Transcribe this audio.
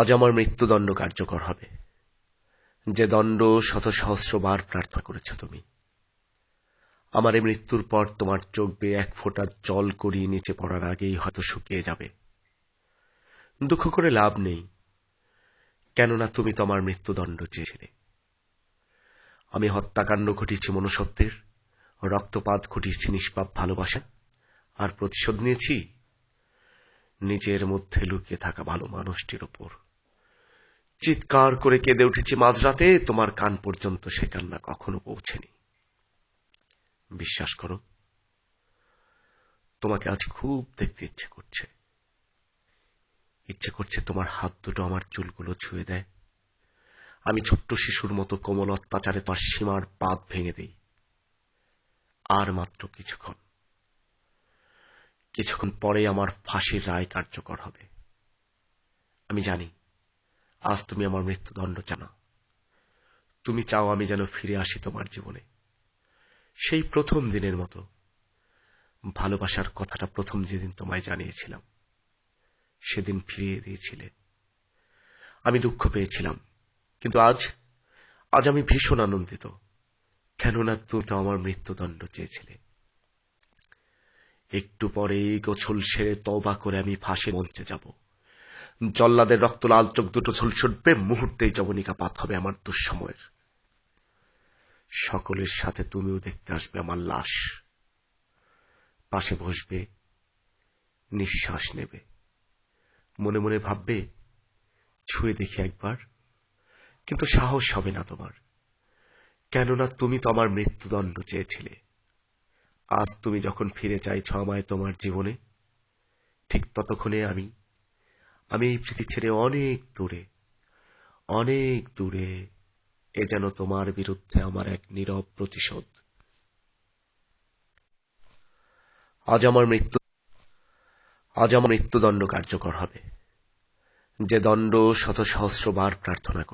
আজ আমার মৃত্যুদণ্ড কার্যকর হবে। যে দণ্ড শত সহস্রবার প্রার্থনা করেছ তুমি। আমার এই মৃত্যুর পর তোমার চোখ বেয়ে এক ফোঁটা জল করিয়ে নিচে পড়ার আগেই হয়তো শুকিয়ে যাবে। দুঃখ করে লাভ নেই, কেননা তুমি তো আমার মৃত্যুদণ্ড চেয়েছিলে। আমি হত্যাকাণ্ড ঘটিয়েছি মনুষ্যত্বের, রক্তপাত ঘটিয়েছি নিষ্পাপ ভালোবাসা, আর প্রতিশোধ নিয়েছি নিজের মধ্যে লুকিয়ে থাকা ভালো মানুষটির ওপর চিৎকার করে কেঁদে উঠেছি মাঝরাতে, তোমার কান পর্যন্ত সে কান্না কখনো পৌঁছেনি। বিশ্বাস করো, তোমাকে আজ খুব দেখতে ইচ্ছে করছে। ইচ্ছে করছে তোমার হাত দুটো আমার চুলগুলো ছুঁয়ে দেয়। আমি ছোট্ট শিশুর মতো কোমল অত্যাচারে তার সীমার পাত ভেঙে দেই। আর মাত্র কিছুক্ষণ। কিছুক্ষণ পরে আমার ফাঁসির রায় কার্যকর হবে। আমি জানি, আজ তুমি আমার মৃত্যুদণ্ড জানা তুমি চাও আমি যেন ফিরে আসি তোমার জীবনে। সেই প্রথম দিনের মতো ভালোবাসার কথাটা প্রথম যেদিন তোমায় জানিয়েছিলাম, সেদিন ফিরিয়ে দিয়েছিলে। আমি দুঃখ পেয়েছিলাম, কিন্তু আজ আজ আমি ভীষণ আনন্দিত। কেননা তুমি তো আমার মৃত্যুদণ্ড চেয়েছিলে। একটু পরেই গোছল সেরে তবা করে আমি ফাঁসে মঞ্চে যাব। জল্লাদের রক্ত লাল চোখ দুটো ঝুল ছুটবে মুহূর্তেই জবনিকা পাত হবে আমার দুঃসময়ের। সকলের সাথে তুমিও দেখতে আসবে আমার লাশ। পাশে বসবে, নিঃশ্বাস নেবে। মনে মনে ভাববে, ছুঁয়ে দেখি একবার, কিন্তু সাহস হবে না তোমার। কেননা তুমি তো আমার মৃত্যুদণ্ড চেয়েছিলে। আজ তুমি যখন ফিরে চাইছ আমায় তোমার জীবনে, ঠিক ততক্ষণে আমি আমি এই পৃথিবী ছেড়ে অনেক দূরে অনেক দূরে এ যেন তোমার বিরুদ্ধে আমার এক নীরব প্রতিশোধ। আজ আমার মৃত্যু, আজ আমার মৃত্যুদণ্ড কার্যকর হবে। যে দণ্ড শত সহস্রবার প্রার্থনা